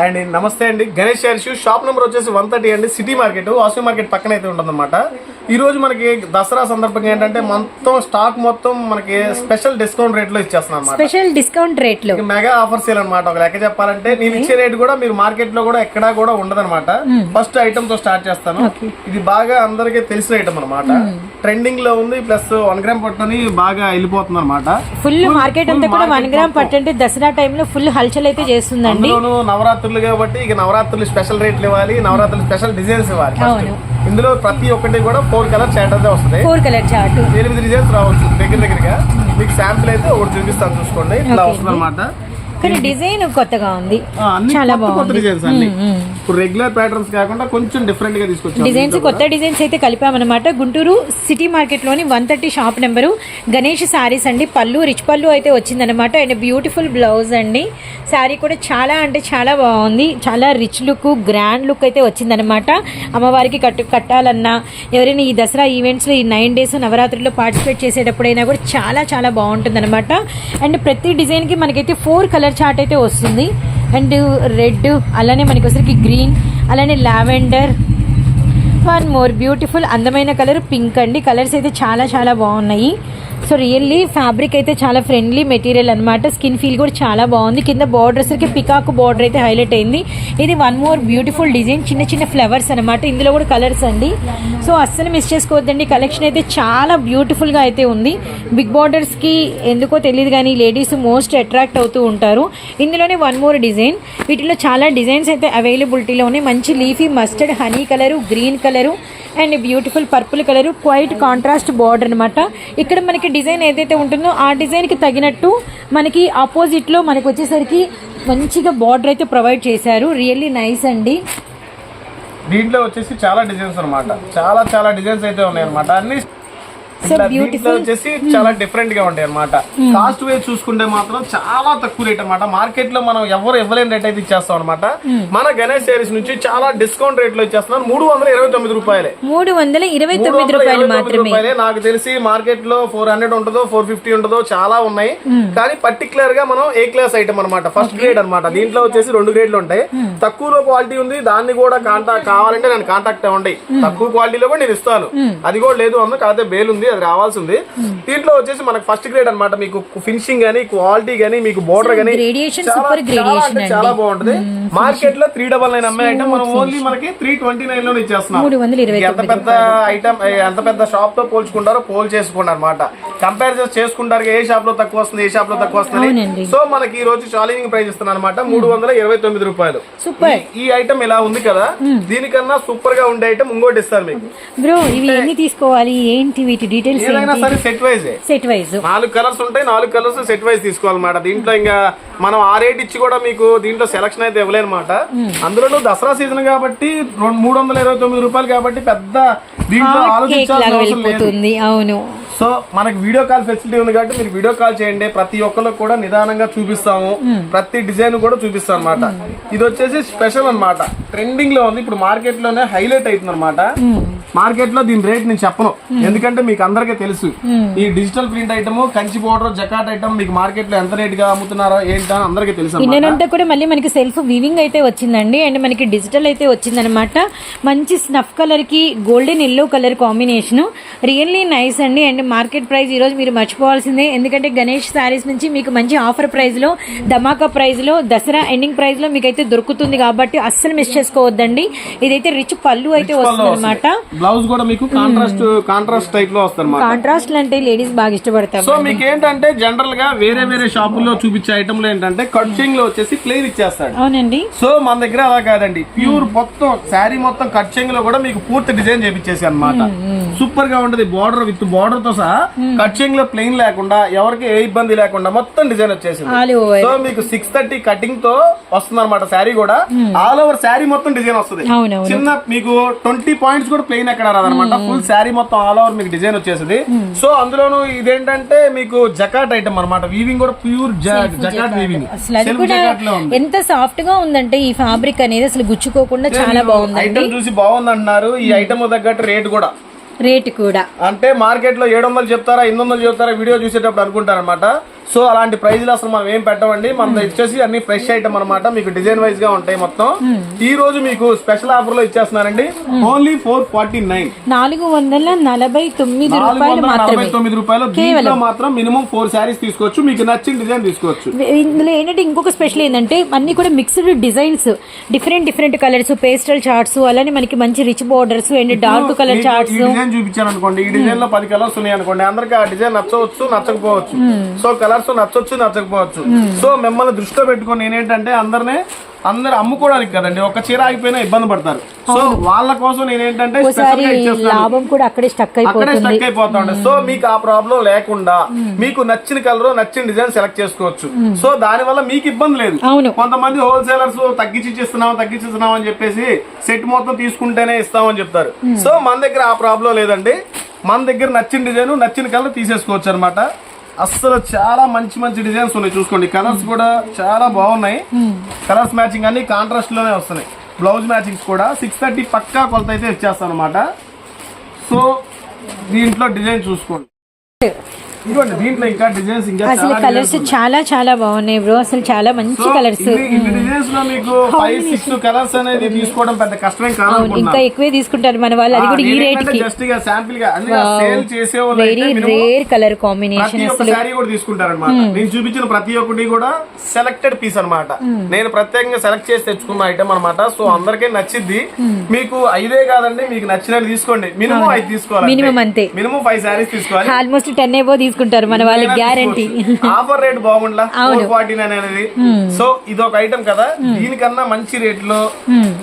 And నమస్తే అండి. Ganesh shoe shop number వచ్చేసి వన్ థర్టీ అండి. సిటీ మార్కెట్ వాసు మార్కెట్ పక్కన అయితే ఉంటుందన్నమాట. ఈ రోజు మనకి దసరా సందర్భంగా ఏంటంటే మొత్తం స్టాక్ మొత్తం మనకి స్పెషల్ డిస్కౌంట్ రేట్లో ఇచ్చేస్తున్నాం స్పెషల్ డిస్కౌంట్ రేట్లు మెగా ఆఫర్ సేల్ అనమాట ఒక లెక్క చెప్పాలంటే నేను ఇచ్చే రేట్ కూడా మీరు మార్కెట్లో కూడా ఎక్కడా కూడా ఉండదన్నమాట. ఫస్ట్ ఐటమ్తో స్టార్ట్ చేస్తాను. ఇది బాగా అందరికీ తెలిసిన ఐటమ్ అనమాట ట్రెండింగ్లో ఉంది ప్లస్ వన్ గ్రామ్ పట్టుని బాగా వెళ్ళిపోతుంది అనమాట ఫుల్ మార్కెట్ అంతా కూడా వన్ గ్రామ్ పట్టంటే దసరా టైంలో ఫుల్ హల్చల్ అయితే చేస్తుందండి. అందులోను నవరాత్రులు కాబట్టి ఇక నవరాత్రులు స్పెషల్ రేట్లు ఇవ్వాలి నవరాత్రులు స్పెషల్ డిజైన్స్ ఇవ్వాలి. అవును. ఇందులో ప్రతి ఒక్కటి కూడా ఫోర్ కలర్ చాట్ అయితే వస్తుంది. ఫోర్ కలర్ చార్ట్ ఎనిమిది డిజైన్స్ రావచ్చు దగ్గర దగ్గరగా. మీకు శాంపుల్ అయితే ఒకటి చూపిస్తాను చూసుకోండి. ఇట్లా వస్తుంది అనమాట కానీ డిజైన్ కొత్తగా ఉంది. చాలా బాగుంది. డిజైన్స్ అన్ని. ఇప్పుడు రెగ్యులర్ ప్యాటర్న్స్ కాకుండా కొంచెం డిఫరెంట్గా తీసుకొచ్చాం డిజైన్స్ కొత్త డిజైన్స్ అయితే కలిపామన్నమాట. Guntur city మార్కెట్లోని one thirty shop number Ganesh Sarees అండి. పళ్ళు రిచ్ పళ్ళు అయితే వచ్చిందనమాట అండ్ బ్యూటిఫుల్ బ్లౌజ్ అండి. శారీ కూడా చాలా అంటే చాలా బాగుంది. చాలా రిచ్ లుక్ గ్రాండ్ లుక్ అయితే వచ్చిందనమాట అమ్మవారికి కట్టు కట్టాలన్నా ఎవరైనా ఈ దసరా ఈవెంట్స్లో ఈ నైన్ డేస్ నవరాత్రుల్లో పార్టిసిపేట్ చేసేటప్పుడైనా కూడా చాలా చాలా బాగుంటుందన్నమాట. అండ్ ప్రతి డిజైన్కి మనకైతే ఫోర్ కలర్ చార్ట్ అయితే వస్తుంది. అండ్ రెడ్ అలానే మనకి వచ్చరికి గ్రీన్ అలానే లావెండర్. వన్ మోర్ బ్యూటిఫుల్ అందమైన కలర్ పింక్ అండి. కలర్స్ అయితే చాలా చాలా బాగున్నాయి. సో రియల్లీ ఫ్యాబ్రిక్ అయితే చాలా ఫ్రెండ్లీ మెటీరియల్ అనమాట స్కిన్ ఫీల్ కూడా చాలా బాగుంది. కింద బార్డర్స్కి పికాక్ బార్డర్ అయితే హైలైట్ అయింది. ఇది వన్ మోర్ బ్యూటిఫుల్ డిజైన్ చిన్న చిన్న ఫ్లవర్స్ అనమాట ఇందులో కూడా కలర్స్ అండి. సో అస్సలు మిస్ చేసుకోవద్దండి. కలెక్షన్ అయితే చాలా బ్యూటిఫుల్గా అయితే ఉంది. బిగ్ బార్డర్స్కి ఎందుకో తెలియదు కానీ లేడీస్ మోస్ట్ అట్రాక్ట్ అవుతూ ఉంటారు. ఇందులోనే వన్ మోర్ డిజైన్ వీటిలో చాలా డిజైన్స్ అయితే అవైలబిలిటీలో ఉన్నాయి. మంచి leafy mustard honey colour green colour and beautiful purple colour quite contrast border అనమాట ఇక్కడ మనకి డిజైన్ ఏదైతే ఉంటుందో ఆ డిజైన్కి తగినట్టు మనకి ఆపోజిట్లో మనకి వచ్చేసరికి మంచిగా బార్డర్ అయితే ప్రొవైడ్ చేశారు. రియల్లీ నైస్ అండి. దీంట్లో వచ్చేసి చాలా డిజైన్స్ అన్నమాట. చాలా చాలా డిజైన్స్ అయితే ఉన్నాయి అనమాట అన్ని దీంట్లో వచ్చేసి చాలా డిఫరెంట్గా ఉంటాయి అనమాట కాస్ట్ వైజ్ చూసుకుంటే మాత్రం చాలా తక్కువ రేట్ అనమాట మార్కెట్లో మనం ఎవరు ఇవ్వలేని రేట్ అయితే ఇచ్చేస్తాం అనమాట మన గణేష్ సేరీస్ నుంచి చాలా డిస్కౌంట్ రేట్లో ఇచ్చేస్తున్నాం మూడు వందల ఇరవై తొమ్మిది రూపాయలే. మూడు వందల ఇరవై తొమ్మిది రూపాయలు మాత్రమే. నాకు తెలిసి మార్కెట్లో ఫోర్ హండ్రెడ్ ఉంటుందో ఫోర్ ఫిఫ్టీ ఉంటుందో చాలా ఉన్నాయి. కానీ పర్టికులర్గా మనం ఏ క్లాస్ ఐటమ్ అనమాట ఫస్ట్ గ్రేడ్ అన్నమాట. దీంట్లో వచ్చేసి రెండు గ్రేడ్లు ఉంటాయి. తక్కువలో క్వాలిటీ ఉంది. దాన్ని కూడా కాంటాక్ట్ కావాలంటే నేను కాంటాక్ట్ అవ్వండి తక్కువ క్వాలిటీలో కూడా నేను ఇస్తాను. అది కూడా లేదు అన్న కాకపోతే బేల్ ఉంది. అది రావాల్సి ఉంది దీంట్లో వచ్చేసి మనకు ఫస్ట్ గ్రేడ్ అన్నమాట. మీకు ఫినిషింగ్ గానీ క్వాలిటీ గానీ మీకు బోర్డర్ గానీ చాలా- బాగుంటుంది. మార్కెట్లో త్రీ డబల్ నైన్ అమ్మాయి ఐటమ్ మనం ఓన్లీ మనకి త్రీ ట్వంటీ నైన్లో ఇచ్చేస్తున్నాం. ఎంత పెద్ద ఐటమ్ ఎంత పెద్ద షాప్తో పోల్చుకుంటారో పోల్ చేసుకుంటారు అనమాట కంపేర్ చేసి చేసుకుంటారు ఏ షాప్లో తక్కువ వస్తుంది ఏ షాప్లో తక్కువ వస్తుంది. సో మనకి ఈ రోజు ఛాలెంజింగ్ ప్రైస్ ఇస్తున్నాను అనమాట మూడు వందల ఇరవై తొమ్మిది రూపాయలు. సూపర్ ఈ- ఈ ఐటమ్ ఇలా ఉంది కదా దీనికన్నా సూపర్గా ఉండే ఐటమ్ ఇంకోటి ఇస్తాను మీకు. బ్రో ఇవి ఎన్ని తీసుకోవాలి? ఏంటి వీటి డీటెయిల్స్ ఏదైనా సరే సెట్ వైజ్ సెట్ వైజ్ నాలుగు కలర్స్ ఉంటాయి నాలుగు కలర్స్ సెట్ వైజ్ తీసుకోవాలన్నమాట. దీంట్లో ఇంకా మనం ఆ రేట్ ఇచ్చి కూడా మీకు దీంట్లో సెలక్షన్ అయితే ఇవ్వలేనమాట. అందులోనూ దసరా సీజన్ కాబట్టి రెండు మూడు వందల ఇరవై తొమ్మిది రూపాయలు కాబట్టి పెద్ద దీంట్లో ఆలోచించాల్సిన అవసరం లేదు. అవును. సో మనకి వీడియో కాల్ ఫెసిలిటీ ఉంది కాబట్టి మీరు వీడియో కాల్ చేయండి. ప్రతి ఒక్కరికి కూడా నిదానంగా చూపిస్తాము. ప్రతి డిజైన్ కూడా చూపిస్తాం అనమాట ఇది వచ్చేసి స్పెషల్ అన్నమాట. ట్రెండింగ్లో ఉంది. ఇప్పుడు మార్కెట్లోనే హైలైట్ అవుతుంది అనమాట మార్కెట్లో దీని రేట్ నేను చెప్పను. ఎందుకంటే మీకు అందరికీ తెలుసు. ఈ digital print item Kanchi border jacquard item మీకు మార్కెట్లో ఎంత రేట్గా అమ్ముతున్నారో ఏంటో అని అందరికీ తెలుసు. ఇన్నంతా కూడా మళ్ళీ మనకి సెల్ఫ్ వీవింగ్ అయితే వచ్చిందండి. అండ్ మనకి డిజిటల్ అయితే వచ్చిందనమాట మంచి స్నఫ్ కలర్కి golden yellow colour combination really nice అండి. అండ్ మార్కెట్ ప్రైస్ ఈ రోజు మీరు మర్చిపోవాల్సిందే. ఎందుకంటే గణేష్ శారీస్ నుంచి మీకు మంచి ఆఫర్ ప్రైస్లో ధమాకా ప్రైస్లో దసరా ఎండింగ్ ప్రైస్లో మీకు అయితే దొరుకుతుంది కాబట్టి అస్సలు మిస్ చేసుకోవద్దండి. ఇదైతే రిచ్ పళ్ళు అయితే వస్తుంది. అనమాట బ్లౌజ్ కూడా మీకు కాంట్రాస్ట్ కాంట్రాస్ట్ టైప్లో వస్తుంది అనమాట కాంట్రాస్ట్ అంటే లేడీస్ బాగా ఇష్టపడతారు సో మీకు ఏంటంటే జనరల్గా వేరే వేరే షాపుల్లో చూపించే ఐటమ్లు ఏంటంటే కట్చింగ్లో వచ్చేసి ప్లెయిన్ ఇచ్చేస్తాడు. అవునండి. సో మన దగ్గర అలా కాదండి. ప్యూర్ మొత్తం శారీ మొత్తం కట్చింగ్లో కూడా మీకు పూర్తి డిజైన్ చేపించేసి అన్నమాట సూపర్గా ఉంటది. బార్డర్ విత్ బార్డర్తో సహా కట్చింగ్లో ప్లెయిన్ లేకుండా ఎవరికి ఏ ఇబ్బంది లేకుండా మొత్తం డిజైన్ వచ్చేసింది. సో మీకు సిక్స్ థర్టీ కటింగ్తో వస్తుంది అనమాట శారీ కూడా. ఆల్ ఓవర్ శారీ మొత్తం డిజైన్ వస్తుంది. చిన్న మీకు ట్వంటీ పాయింట్స్ కూడా ప్లెయిన్ ఎక్కడ రాదనమాట ఫుల్ శారీ మొత్తం ఆల్ ఓవర్ మీకు డిజైన్ వచ్చేసింది. సో అందులోను ఇదేంటంటే మీకు జకాట్ ఐటమ్ అన్నమాట. వీవింగ్ కూడా ప్యూర్ జకాట్ వీవింగ్ ఎంత సాఫ్ట్గా ఉందంటే ఈ ఫ్యాబ్రిక్ అనేది అసలు గుచ్చుకోకుండా చాలా బాగుందండి. ఐటమ్ చూసి బాగుంది అంటున్నారు ఈ ఐటమ్ తగ్గట్టు రేట్ కూడా. రేటు కూడా. అంటే మార్కెట్లో ఏడు వందలు చెప్తారా ఎనిమిది వందలు చెప్తారా వీడియో చూసేటప్పుడు అనుకుంటారనమాట సో అలాంటి ప్రైజ్లు అసలు మనం ఏం పెట్టమండి? మన వచ్చేసి అన్ని ఫ్రెష్ ఐటమ్ అన్నమాట. మీకు డిజైన్ వైజ్గా ఉంటాయి మొత్తం. ఈ రోజు మీకు స్పెషల్ ఆఫర్లో ఇచ్చేస్తున్నారండి ఓన్లీ ఫోర్ ఫార్టీ నైన్ నాలుగు వందల నలభై తొమ్మిది రూపాయలు నలభై తొమ్మిది రూపాయలు. దీంట్లో మాత్రం మినిమం ఫోర్ శారీస్ తీసుకోవచ్చు. మీకు నచ్చిన డిజైన్ తీసుకోవచ్చు. ఇందులో ఏంటంటే ఇంకొక స్పెషల్ ఏంటంటే అన్ని కూడా mixed designs different different colours pastel charts అలానే మనకి మంచి rich borders and dark colour charts design చూపించాను అనుకోండి ఈ డిజైన్లో పది కలర్స్ ఉన్నాయి అనుకోండి అందరికి ఆ డిజైన్ నచ్చవచ్చు నచ్చకపోవచ్చు. సో కలర్స్ నచ్చవచ్చు నచ్చకపోవచ్చు. సో మిమ్మల్ని దృష్టిలో పెట్టుకొని నేనేంటంటే అందరినీ అందరు అమ్ముకోవడానికి కదండి ఒక చీర ఆగిపోయినా ఇబ్బంది పడతారు. సో వాళ్ళ కోసం నేనేంటంటే లాభం కూడా అక్కడే స్టక్ అక్కడే అయిపోతుంది. స్టక్ అయిపోతా ఉంటాయి సో మీకు ఆ ప్రాబ్లం లేకుండా మీకు నచ్చిన కలర్ నచ్చిన డిజైన్ సెలెక్ట్ చేసుకోవచ్చు. సో దాని వల్ల మీకు ఇబ్బంది లేదు. కొంతమంది హోల్సేలర్స్ తగ్గించి ఇచ్చిస్తున్నాం తగ్గించి ఇస్తున్నాం అని చెప్పేసి సెట్ మొత్తం తీసుకుంటేనే ఇస్తామని చెప్తారు. సో మన దగ్గర ఆ ప్రాబ్లం లేదండి. మన దగ్గర నచ్చిన డిజైన్ నచ్చిన కలర్ తీసేసుకోవచ్చు అనమాట అస్సలు చాలా మంచి మంచి డిజైన్స్ ఉన్నాయి. చూసుకోండి. కలర్స్ కూడా చాలా బాగున్నాయి. కలర్స్ మ్యాచింగ్ అన్ని కాంట్రాస్ట్లోనే వస్తున్నాయి. బ్లౌజ్ మ్యాచింగ్స్ కూడా సిక్స్ థర్టీ పక్కా కొలత అయితే ఇచ్చేస్తాను అనమాట సో దీంట్లో డిజైన్ చూసుకోండి. ఇదిగోండి దీంట్లో ఇంకా డిజైన్స్ ఇంకా అసలు కలర్స్. చాలా చాలా బాగున్నాయి బ్రో అసలు చాలా మంచి కలర్స్ డిజైన్స్లో మీకు ఫైవ్ సిక్స్ కలర్స్ అనేది తీసుకోవడం పెద్ద కష్టమేం అవును ఇంకా ఎక్కువే తీసుకుంటారు మన వాళ్ళు అది కూడా ఈ రేట్కి. జస్ట్గా శాంపిల్గా అన్ని సేల్ చేసే వాళ్ళు వెరీ రేర్ కలర్ కాంబినేషన్ అసలు. శారీ కూడా తీసుకుంటారు అనమాట నేను చూపించిన ప్రతి ఒక్కటి కూడా సెలెక్టెడ్ పీస్ అన్నమాట. నేను ప్రత్యేకంగా సెలెక్ట్ చేసి తెచ్చుకున్న ఐటమ్ అన్నమాట. సో అందరికీ నచ్చిద్ది. మీకు ఐదే కాదండి మీకు నచ్చినవి తీసుకోండి. మినిమం ఐదు తీసుకోవాలి Minimum అంతే. మినిమం ఫైవ్ శారీస్ తీసుకోవాలి. ఆల్మోస్ట్ టెన్ ఏవో తీసుకుంటారు మన వాళ్ళకి గ్యారంటీ ఆఫర్ రేట్ బాగుండా ఫోర్ ఫార్టీ నైన్ అనేది. సో ఇది ఒక ఐటమ్ కదా. దీనికన్నా మంచి రేట్లో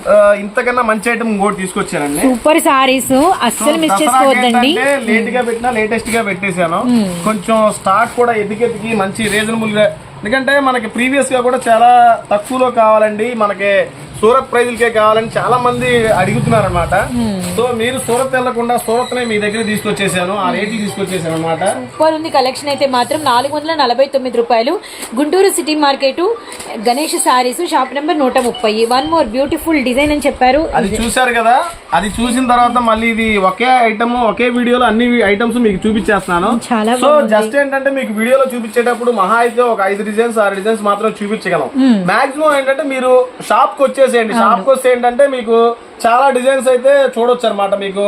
ఆ, ఇంతకన్నా మంచి ఐటమ్ ఇంకోటి తీసుకొచ్చానండి. సూపర్ సారీస్ అస్సలు మిస్ చేసుకోవద్దండి. లేట్గా పెట్టినా లేటెస్ట్గా పెట్టేశాను కొంచెం స్టాక్ కూడా ఎదిగెదిగి మంచి రీజనబుల్గా ఎందుకంటే మనకి ప్రీవియస్గా కూడా చాలా తక్కువలో కావాలండి. మనకి సూరత్ ప్రైజులకే కావాలని చాలా మంది అడుగుతున్నారు అనమాట సో మీరు సూరత్ వెళ్ళకుండా సూరత్ నే మీ దగ్గర తీసుకొచ్చేసాను ఆ రేట్ తీసుకొచ్చేసాను అనమాట సూపర్ ఉంది. కలెక్షన్ అయితే మాత్రం నాలుగు వందల నలభై తొమ్మిది రూపాయలు. Guntur city market Ganesh Sarees shop number నూట ముప్పై. వన్ మోర్ బ్యూటిఫుల్ డిజైన్ అని చెప్పారు. అది చూశారు కదా? అది చూసిన తర్వాత మళ్ళీ ఇది ఒకే ఐటమ్ ఒకే వీడియోలో అన్ని ఐటమ్స్ మీకు చూపించేస్తున్నాను. చాలా సో జస్ట్ ఏంటంటే మీకు వీడియోలో చూపించేటప్పుడు మహా అయితే ఒక ఐదు డిజైన్స్ ఆరు డిజైన్స్ మాత్రం చూపించగలం. మాక్సిమం ఏంటంటే మీరు షాప్కి వచ్చేసేయండి. షాప్కి వస్తే ఏంటంటే మీకు చాలా డిజైన్స్ అయితే చూడొచ్చు అనమాట మీకు.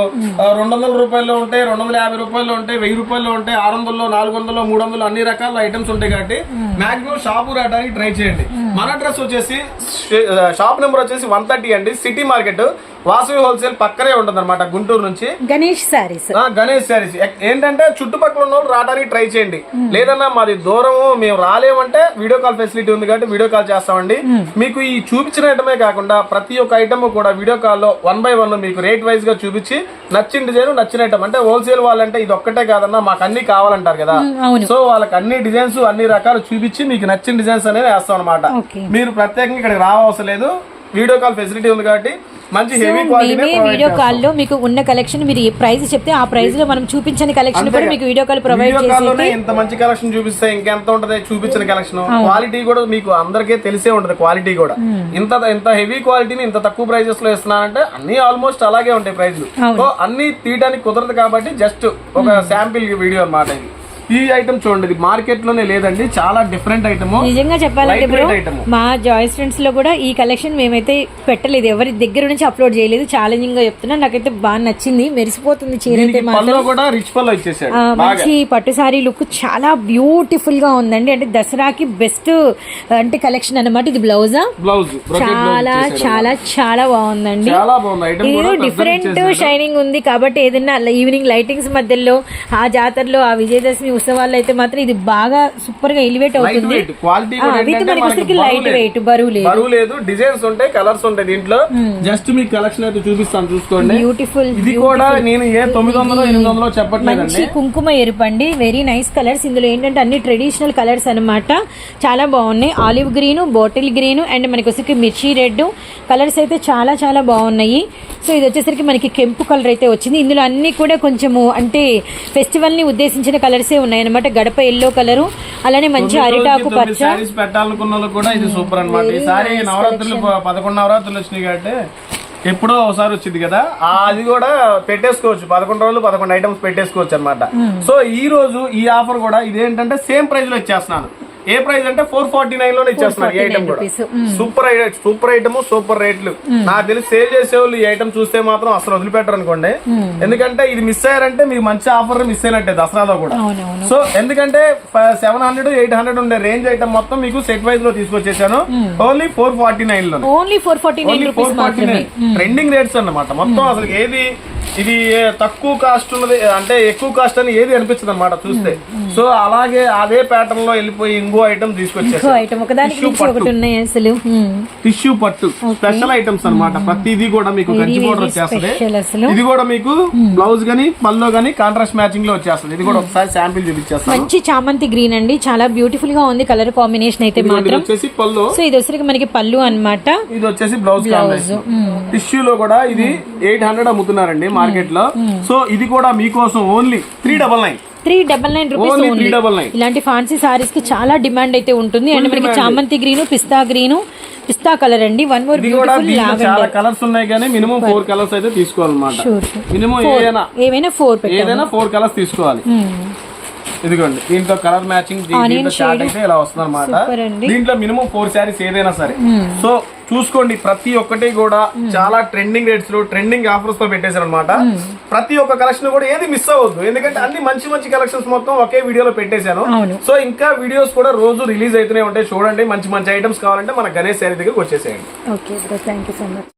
రెండు వందల రూపాయల్లో ఉంటాయి రెండు వందల యాభై రూపాయలు ఉంటాయి వెయ్యి రూపాయల్లో ఉంటాయి ఆరు వందలు నాలుగు వందలు మూడు వందలు అన్ని రకాల ఐటమ్స్ ఉంటాయి కాబట్టి మాక్సిమం షాపు రావడానికి ట్రై చేయండి. మన అడ్రస్ వచ్చేసి షాప్ నెంబర్ వచ్చేసి వన్ థర్టీ అండి. సిటీ మార్కెట్ వాసవి హోల్సేల్ పక్కనే ఉంటుంది అనమాట గుంటూరు నుంచి. గణేష్ సారీస్ ఆ, గణేష్ శారీస్. ఏంటంటే చుట్టుపక్కల ఉన్న వాళ్ళు రావడానికి ట్రై చేయండి. లేదన్నా మాది దూరం మేము రాలేమంటే వీడియో కాల్ ఫెసిలిటీ ఉంది కాబట్టి వీడియో కాల్ చేస్తామండి. మీకు ఈ చూపించిన ఐటమే కాకుండా ప్రతి ఒక్క ఐటమ్ కూడా వీడియో కాల్లో వన్ బై వన్ మీకు రేట్ వైజ్గా చూపించి నచ్చిన డిజైన్ నచ్చిన ఐటమ్. అంటే హోల్సేల్ వాళ్ళంటే ఇది ఒక్కటే కాదన్నా మాకు అన్ని కావాలంటారు కదా. సో వాళ్ళకి అన్ని డిజైన్స్ అన్ని రకాలు చూపించి మీకు నచ్చిన డిజైన్స్ అనేవి వేస్తాం అనమాట. మీరు ప్రత్యేకంగా ఇక్కడికి రావవసరం లేదు. వీడియో కాల్ ఫెసిలిటీ ఉంది కాబట్టి మంచి హెవీ క్వాలిటీ వీడియో కాల్లో మీకు ఉన్న కలెక్షన్ మీరు ఏ ప్రైస్ చెప్తే ఆ ప్రైస్లో మనం చూపించని కలెక్షన్ కూడా మీకు వీడియో కాల్ ప్రొవైడ్ చేసి ఇంత మంచి కలెక్షన్ చూపిస్తే ఇంకెంత ఉంటది చూపించిన కలెక్షన్ క్వాలిటీ కూడా మీకు అందరికీ తెలిసే ఉంటది క్వాలిటీ కూడా. ఇంత ఇంత హెవీ క్వాలిటీని ఇంత తక్కువ ప్రైజెస్లో ఇస్తున్నానంటే అన్ని ఆల్మోస్ట్ అలాగే ఉంటాయి ప్రైజ్లు సో అన్ని తీయడానికి కుదరదు కాబట్టి జస్ట్ ఒక శాంపిల్ వీడియో అన్నమాట ఇది. ఈ ఐటమ్ చూడండి ఇది మార్కెట్లోనే లేదండి చాలా డిఫరెంట్ ఐటమ్ నిజంగా చెప్పాలంటే బ్రో. మా జాయిస్ ఫ్రెండ్స్లో కూడా ఈ కలెక్షన్ మేమైతే పెట్టలేదు. ఎవరి దగ్గర నుంచి అప్లోడ్ చేయలేదు. ఛాలెంజింగ్గా చెప్తున్నా. నాకైతే బాగా నచ్చింది. మెరిసిపోతుంది కూడా రిచ్ పళ్ళు మంచి పట్టు సారీ లుక్ చాలా బ్యూటిఫుల్గా ఉందండి. అంటే దసరాకి బెస్ట్ అంటే కలెక్షన్ అన్నమాట ఇది బ్లౌజా బ్లౌజ్ చాలా చాలా చాలా బాగుందండి. ఇది డిఫరెంట్. షైనింగ్ ఉంది కాబట్టి ఏదైనా ఈవినింగ్ లైటింగ్స్ మధ్యలో ఆ జాతరలో ఆ విజయదశమి ఉత్సవాల్లో అయితే మాత్రం ఇది బాగా సూపర్గా ఎలివేట్ అవుతుంది. క్వాలిటీ మనకి లైట్ వెయిట్ బరువు లేదు. బరువు లేదు. డిజైన్స్ ఉంటాయి కలర్స్ ఉంటాయి దీంట్లో. జస్ట్ మీకు కలెక్షన్ అయితే చూపిస్తాను చూసుకోండి. బ్యూటిఫుల్ ఇది కూడా నేను ఏ తొమ్మిది వందలు ఎనిమిది వందలు చెప్పట్లేదండి. మంచి కుంకుమ ఎరుపు అండి వెరీ నైస్ కలర్స్ ఇందులో ఏంటంటే అన్ని ట్రెడిషనల్ కలర్స్ అన్నమాట. చాలా బాగున్నాయి. Olive green bottle green and మనకి వచ్చేసరికి మిర్చి రెడ్ కలర్స్ అయితే చాలా చాలా బాగున్నాయి. సో ఇది వచ్చేసరికి మనకి కెంపు కలర్ అయితే వచ్చింది. ఇందులో అన్ని కూడా కొంచెము అంటే ఫెస్టివల్ని ఉద్దేశించిన కలర్సే ఉన్నాయి అనమాట గడప ఎల్లో కలరు అలానే మంచి అరిటాకు పచ్చ. పెట్టాలనుకున్న వాళ్ళు కూడా ఇది సూపర్ అన్నమాట. ఈ సారీ నవరాత్రులు పదకొండు నవరాత్రులు వచ్చినాయి కాబట్టి ఎప్పుడో ఒకసారి వచ్చింది కదా అది కూడా పెట్టేసుకోవచ్చు. పదకొండు రోజులు పదకొండు ఐటమ్స్ పెట్టేసుకోవచ్చు అనమాట సో ఈ రోజు ఈ ఆఫర్ కూడా ఇదేంటంటే సేమ్ ప్రైస్లో ఇచ్చేస్తున్నాను. ఏ ప్రైస్ అంటే ఫోర్ ఫార్టీ నైన్లోనే ఇచ్చేస్తున్నాను ఈ ఐటమ్ కూడా. సూపర్ సూపర్ ఐటమ్ సూపర్ రేట్లు. నాకు తెలిసి సేల్ చేసే వాళ్ళు ఈ ఐటమ్ చూస్తే మాత్రం అసలు వదిలిపెట్టరు అనుకోండి. ఎందుకంటే ఇది మిస్ అయ్యారంటే మీకు మంచి ఆఫర్ మిస్ అయినట్టే దసరాలో కూడా. సో ఎందుకంటే సెవెన్ హండ్రెడ్ ఎయిట్ హండ్రెడ్ ఉండే రేంజ్ ఐటమ్ మొత్తం మీకు సెట్ వైజ్లో తీసుకొచ్చేసాను. ఓన్లీ ఫోర్ ఫార్టీ నైన్లో only four forty nine trending rates అన్నమాట. మొత్తం అసలు ఏది ఇది తక్కువ కాస్ట్ ఉన్నది అంటే ఎక్కువ కాస్ట్ అని ఏది అనిపించదు అనమాట చూస్తే. సో అలాగే అదే ప్యాటర్న్లో వెళ్ళిపోయి ఇంకో ఐటమ్ Hmm. టిష్యూ పట్టు. స్పెషల్ ఐటమ్స్ అన్నమాట. ప్రతిదీ కూడా మీకు కంచి బోర్డర్ వచ్చేస్తుంది. ఇది కూడా మీకు బ్లౌజ్ గానీ పల్లో గానీ కాంట్రాస్ట్ మ్యాచింగ్లో వచ్చేస్తుంది. ఇది కూడా ఒకసారి శాంపిల్ చూపించేస్తాను. మంచి చామంతి గ్రీన్ అండి. చాలా బ్యూటిఫుల్గా ఉంది కలర్ కాంబినేషన్ అయితే మాత్రం. వచ్చేసి పల్లో సో ఇది వచ్చరికి మనకి పళ్ళు అన్నమాట. ఇది వచ్చేసి బ్లౌజ్ కాంబినేషన్ టిష్యూ లో కూడా ఇది ఎయిట్ హండ్రెడ్ అమ్ముతున్నారండి. మార్కెట్లో సో ఇది కూడా మీకోసం only three double nine. Three double nine rupees ఇలాంటి ఫ్యాన్సీ సారీస్కి చాలా డిమాండ్ అయితే ఉంటుంది. అండ్ మనకి. చామంతి గ్రీన్ పిస్తా గ్రీన్ పిస్తా కలర్ అండి. వన్ మోర్ చాలా కలర్స్ ఉన్నాయి కానీ మినిమం ఫోర్ కలర్స్ అయితే తీసుకోవాలన్నమాట. మినిమం ఏదైనా ఏవైనా ఫోర్ ఏదైనా ఫోర్ కలర్స్ తీసుకోవాలి. ఇదిగోండి దీంట్లో కలర్ మ్యాచింగ్ దీంట్లో. అయితే ఇలా వస్తుంది అనమాట. దీంట్లో మినిమం ఫోర్ శారీస్ ఏదైనా సరే. సో చూసుకోండి ప్రతి ఒక్కటి కూడా చాలా ట్రెండింగ్ రేట్స్లో ట్రెండింగ్ ఆఫర్స్తో పెట్టేశారు అనమాట ప్రతి ఒక్క కలెక్షన్ కూడా ఏది మిస్ అవ్వద్దు. ఎందుకంటే అన్ని మంచి మంచి కలెక్షన్స్ మొత్తం ఒకే వీడియోలో పెట్టేశాను. సో ఇంకా వీడియోస్ కూడా రోజు రిలీజ్ అవుతూనే ఉంటాయి. చూడండి మంచి మంచి ఐటమ్స్ కావాలంటే మన గణేష్ శారీ దగ్గరికి వచ్చేసేయండి. Okay thank you so much